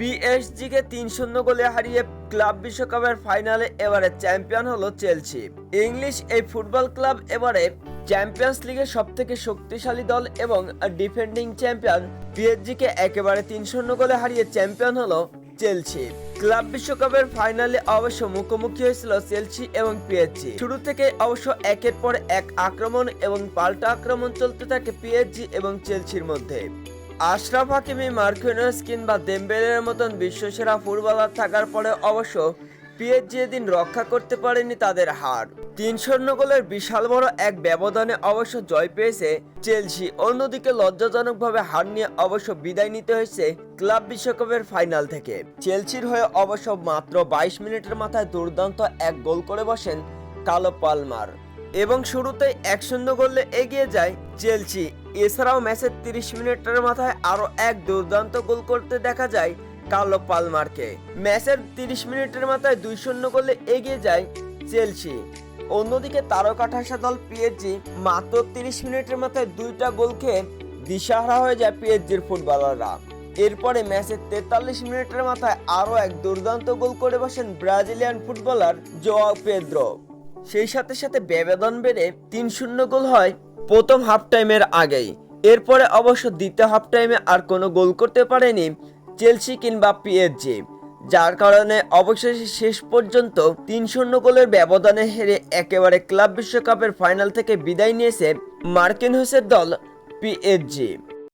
পিএসজিকে তিন শূন্য গোলে হারিয়ে ক্লাব বিশ্বকাপের ফাইনালে এবারে চ্যাম্পিয়ন হলো চেলসি। ইংলিশ এই ফুটবল ক্লাব এবারে চ্যাম্পিয়ন্স লিগের সব থেকে শক্তিশালী দল এবং ডিফেন্ডিং চ্যাম্পিয়ন। পিএসজিকে একেবারে তিন শূন্য গোলে হারিয়ে চ্যাম্পিয়ন হলো চেলসি। ক্লাব বিশ্বকাপের ফাইনালে অবশ্য মুখোমুখি হয়েছিল চেলসি এবং পিএসজি। শুরু থেকে অবশ্য একের পর এক আক্রমণ এবং পাল্টা আক্রমণ চলতে থাকে পিএসজি এবং চেলসির মধ্যে। আশরাফ হাকিমি মার্কিনোস কিংবা দেম্বেলের মতন বিশ্বসেরা ফুটবলার থাকার পরে অবশ্য পিএসজি এদিন রক্ষা করতে পারেনি তাদের হার। তিন শূন্য গোলের বিশাল বড় এক ব্যবধানে অবশ্য জয় পেয়েছে চেলসি অন্যদিকে লজ্জাজনকভাবে হার নিয়ে অবশ্য বিদায় নিতে হয়েছে ক্লাব বিশ্বকাপের ফাইনাল থেকে। চেলসির হয়ে অবশ্য মাত্র বাইশ মিনিটের মাথায় দুর্দান্ত এক গোল করে বসেন কালো পালমার। এবং শুরুতেই এক শূন্য গোলে এগিয়ে যায় চেলসি এছাড়াও ম্যাচের তিরিশ মিনিটের মাথায় আরও এক দুর্দান্ত গোল করতে দেখা যায় কার্লো পালমারকে। ম্যাচের তিরিশ মিনিটের মাথায় দুই শূন্য গোলে এগিয়ে যায় চেলসি অন্যদিকে তারকা ঠাসা দল পিএসজি মাত্র তিরিশ মিনিটের মাথায় দুইটা গোল খেয়ে দিশাহারা হয়ে যায় পিএসজির ফুটবলাররা। এরপরে ম্যাচের তেতাল্লিশ মিনিটের মাথায় আরও এক দুর্দান্ত গোল করে বসেন ব্রাজিলিয়ান ফুটবলার জোয়াও পেদ্রো। সেই সাথে সাথে ব্যবধান বেড়ে তিন শূন্য গোল হয় প্রথম হাফ টাইমের আগেই। এরপরে অবশ্য দ্বিতীয় হাফ টাইমে আর কোনো গোল করতে পারেনি চেলসি কিংবা পিএসজি যার কারণে অবশেষে শেষ পর্যন্ত তিন শূন্য গোলের ব্যবধানে হেরে একেবারে ক্লাব বিশ্বকাপের ফাইনাল থেকে বিদায় নিয়েছে মার্কিন হোসের দল পিএসজি